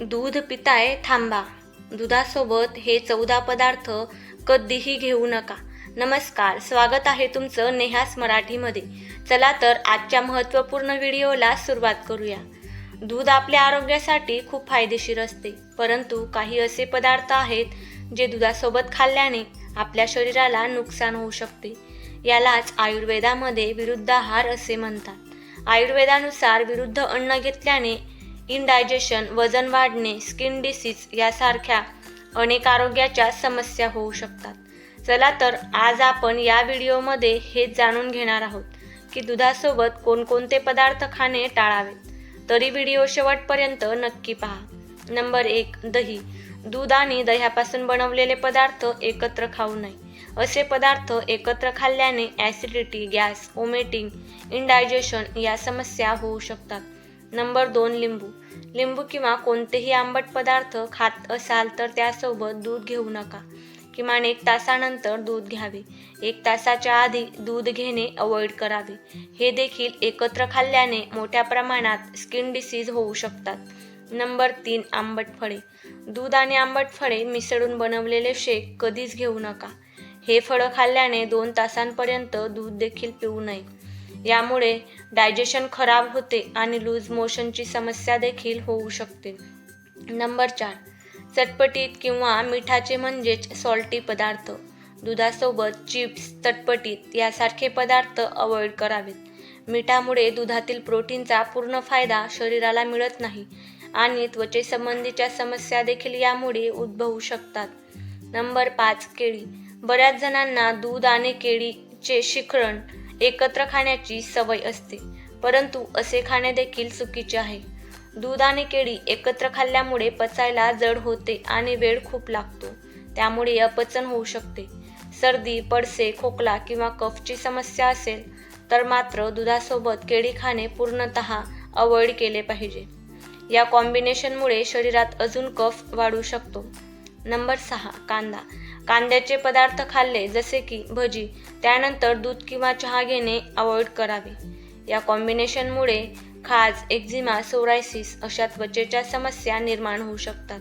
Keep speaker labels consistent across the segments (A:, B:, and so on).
A: दूध पिताय थांबा. दुधासोबत हे चौदा पदार्थ कधीही घेऊ नका. नमस्कार स्वागत आहे तुमचं नेहास मराठीमध्ये. चला तर आजच्या महत्त्वपूर्ण व्हिडिओला सुरुवात करूया. दूध आपल्या आरोग्यासाठी खूप फायदेशीर असते परंतु काही असे पदार्थ आहेत जे दुधासोबत खाल्ल्याने आपल्या शरीराला नुकसान होऊ शकते. यालाच आयुर्वेदामध्ये विरुद्ध आहार असे म्हणतात. आयुर्वेदानुसार विरुद्ध अन्न घेतल्याने इनडायजेशन वजन वाढणे स्किन डिसीज यासारख्या अनेक आरोग्याच्या समस्या होऊ शकतात. चला तर आज आपण या व्हिडिओमध्ये हेच जाणून घेणार आहोत की दुधासोबत कोणकोणते पदार्थ खाणे टाळावेत. तरी व्हिडिओ शेवटपर्यंत नक्की पहा. नंबर एक दही. दूध आणि दह्यापासून बनवलेले पदार्थ एकत्र खाऊ नये. असे पदार्थ एकत्र खाल्ल्याने ॲसिडिटी गॅस ओमेटिंग इनडायजेशन या समस्या होऊ शकतात. नंबर दोन लिंबू. लिंबू किंवा कोणतेही आंबट पदार्थ खात असाल तर त्यासोबत दूध घेऊ नका. किमान एक तासानंतर दूध घ्यावे. एक तासाच्या आधी दूध घेणे अवॉइड करावे. हे देखील एकत्र खाल्ल्याने मोठ्या प्रमाणात स्किन डिसीज होऊ शकतात. नंबर तीन आंबट फळे. दूध आणि आंबट फळे मिसळून बनवलेले शेक कधीच घेऊ नका. हे फळं खाल्ल्याने दोन तासांपर्यंत दूध देखील पिऊ नये. यामुळे डायजेशन खराब होते आणि लूज मोशनची समस्या देखील होऊ शकते. नंबर चार चटपटीत किंवा मिठाचे म्हणजेच सॉल्टी पदार्थ. दुधासोबत चिप्स चटपटीत यासारखे पदार्थ अवॉइड करावेत. मिठामुळे दुधातील प्रोटीनचा पूर्ण फायदा शरीराला मिळत नाही आणि त्वचेसंबंधीच्या समस्या देखील यामुळे उद्भवू शकतात. नंबर पाच केळी. बऱ्याच जणांना दूध आणि केळीचे शिखरण एकत्र खाण्याची सवय असते. परंतु असे खाणे देखील चुकीचे आहे. दूध आणि केळी एकत्र खाल्ल्यामुळे पचायला जड होते आणि वेळ खूप लागतो. त्यामुळे अपचन होऊ शकते. सर्दी पडसे खोकला किंवा कफची समस्या असेल तर मात्र दुधासोबत केळी खाणे पूर्णतः अवॉइड केले पाहिजे. या कॉम्बिनेशनमुळे शरीरात अजून कफ वाढू शकतो. नंबर सहा कांदा. कांद्याचे पदार्थ खाल्ले जसे की भजी त्यानंतर दूध किंवा चहा घेणे अवॉइड करावे. या कॉम्बिनेशनमुळे खाज एक्झिमा सोरायसिस अशा त्वचेच्या समस्या निर्माण होऊ शकतात.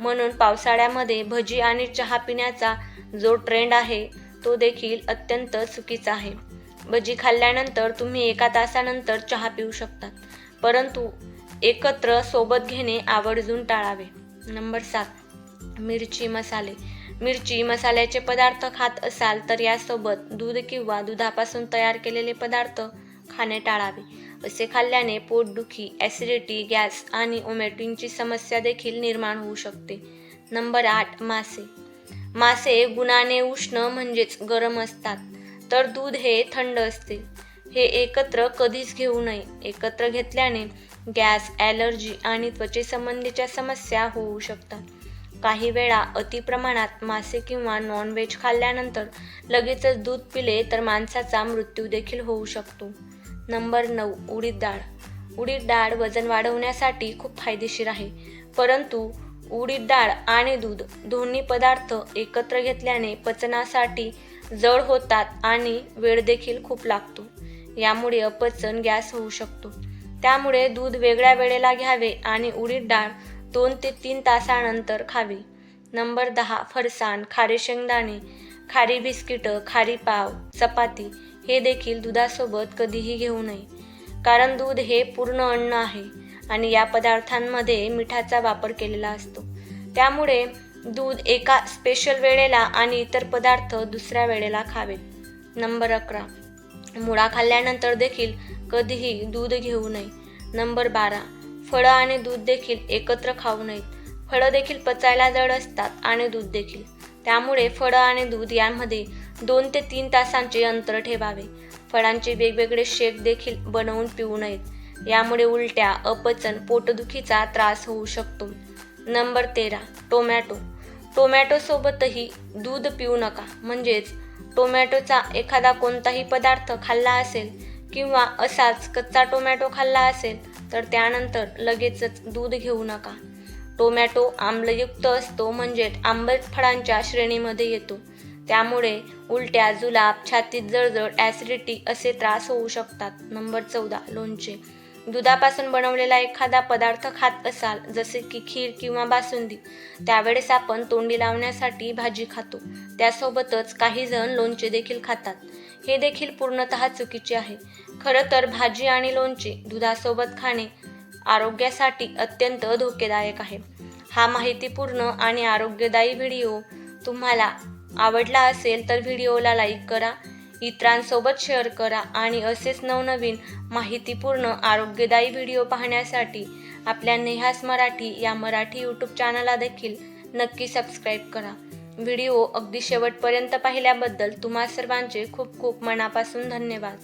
A: म्हणून पावसाळ्यामध्ये भजी आणि चहा पिण्याचा जो ट्रेंड आहे तो देखील अत्यंत चुकीचा आहे. भजी खाल्ल्यानंतर तुम्ही एका तासानंतर चहा पिऊ शकतात परंतु एकत्र सोबत घेणे आवर्जून टाळावे. नंबर सात मिरची मसाले. मिरची मसाल्याचे पदार्थ खात असाल तर यासोबत दूध किंवा दुधापासून तयार केलेले पदार्थ खाणे टाळावे. असे खाल्ल्याने पोटदुखी ॲसिडिटी गॅस आणि ओमेटिंगची समस्या देखील निर्माण होऊ शकते. नंबर आठ मासे. मासे गुणाने उष्ण म्हणजेच गरम असतात. तर दूध हे थंड असते. हे एकत्र कधीच घेऊ नये. एकत्र घेतल्याने गॅस ॲलर्जी आणि त्वचेसंबंधीच्या समस्या होऊ शकतात. काही वेळा अतिप्रमाणात मासे किंवा नॉनव्हेज खाल्ल्यानंतर लगेचच दूध पिले तर माणसाचा मृत्यू देखील होऊ शकतो. नंबर नऊ उडीद डाळ. उडीद डाळ वजन वाढवण्यासाठी खूप फायदेशीर आहे. परंतु उडीद डाळ आणि दूध दोन्ही पदार्थ एकत्र घेतल्याने पचनासाठी जड होतात आणि वेळ देखील खूप लागतो. यामुळे अपचन गॅस होऊ शकतो. त्यामुळे दूध वेगळ्या वेळेला घ्यावे आणि उडीद डाळ दोन ते तीन तासानंतर खावे. नंबर दहा फरसाण खारे शेंगदाणे खारी बिस्किटं खारी पाव चपाती हे देखील दुधासोबत कधीही घेऊ नये. कारण दूध हे पूर्ण अन्न आहे आणि या पदार्थांमध्ये मिठाचा वापर केलेला असतो. त्यामुळे दूध एका स्पेशल वेळेला आणि इतर पदार्थ दुसऱ्या वेळेला खावेत नंबर अकरा मुळा खाल्ल्यानंतर देखील कधीही दूध घेऊ नये. नंबर बारा फळं आणि दूध देखील एकत्र खाऊ नयेत. फळं देखील पचायला जड असतात आणि दूध देखील. त्यामुळे फळं आणि दूध यांमध्ये दोन ते तीन तासांचे अंतर ठेवावे. फळांचे वेगवेगळे शेक देखील बनवून पिऊ नयेत. यामुळे उलट्या अपचन पोटदुखीचा त्रास होऊ शकतो. नंबर तेरा टोमॅटो. टोमॅटोसोबतही दूध पिऊ नका. म्हणजेच टोमॅटोचा एखादा कोणताही पदार्थ खाल्ला असेल किंवा असाच कच्चा टोमॅटो खाल्ला असेल तर त्यानंतर लगेचच दूध घेऊ नका. टोमॅटो आम्लयुक्त असतो म्हणजे आंबट फळांच्या श्रेणीमध्ये येतो. त्यामुळे उलट्या जुलाब छातीत जळजळ ॲसिडिटी असे त्रास होऊ शकतात. नंबर चौदा लोणचे. दुधापासून बनवलेला एखादा पदार्थ खात असाल जसे की खीर किंवा बासुंदी त्यावेळेस आपण तोंडी लावण्यासाठी भाजी खातो. त्यासोबतच काही जण लोणचे देखील खातात. हे देखील पूर्णतः चुकीचे आहे. खरं तर भाजी आणि लोणचे दुधासोबत खाणे आरोग्यासाठी अत्यंत धोकेदायक आहे. हा माहितीपूर्ण आणि आरोग्यदायी व्हिडिओ तुम्हाला आवडला असेल तर व्हिडिओला लाईक करा इतरांसोबत शेअर करा आणि असेच नवनवीन माहितीपूर्ण आरोग्यदायी व्हिडिओ पाहण्यासाठी आपल्या नेहास मराठी या मराठी यूट्यूब चॅनलला देखील नक्की सबस्क्राईब करा. व्हिडिओ अगदी शेवटपर्यंत पाहिल्याबद्दल तुम्हा सर्वांचे खूप खूप मनापासून धन्यवाद.